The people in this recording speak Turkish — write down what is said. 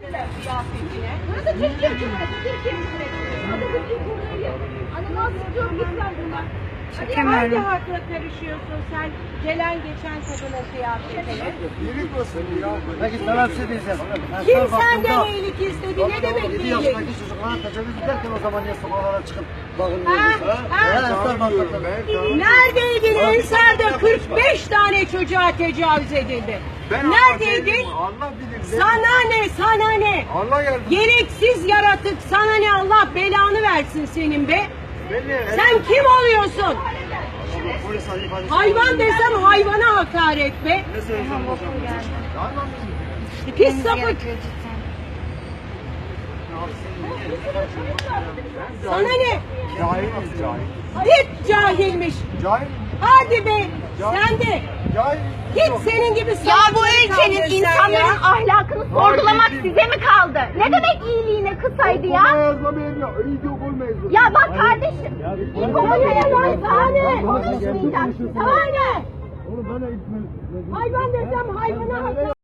Kıyafetine. Burası Türkiye Cumhuriyeti, Türkiye Cumhuriyeti. Atatürk'ün kurduğu Hani nasıl diyorum git sen buradan. Hadi hangi hakla karışıyorsun sen gelen geçen kadının kıyafetine? İyilik olsun ya. Peki sana bir şey diyeceğim. Ben Kim sana senden baktığımda- iyilik istedi? Ne demek Yedi iyilik? yaşındaki çocuklara tecavüz ederken o zaman niye sokaklara çıkıp bakın Ha, ha. Neredeydin Ensar'da 45 tane çocuğa tecavüz edildi. Neredeydin? Allah bilir. Sana ne sana ne? Allah yardım. Gereksiz yaratık sana ne Allah belanı versin senin be. Beni Sen kim oluyorsun? Hayvan desem hayvana hakaret be. Ne? Hayvan mı? Pis sapık. Sana ne? Cahil. Git cahilmiş. Cahil. Hadi be. Sen de. Cahil. Git senin gibi Ya bu ülkenin insanların ya. ahlakını sorgulamak size mi kaldı? Ne demek iyiliğine kısaydı ya? Ya bak kardeşim. İlkokul yalan sahne. Konuşmayacaksın. Sahne. Oğlum ben de Hayvan desem hayvana hakaret.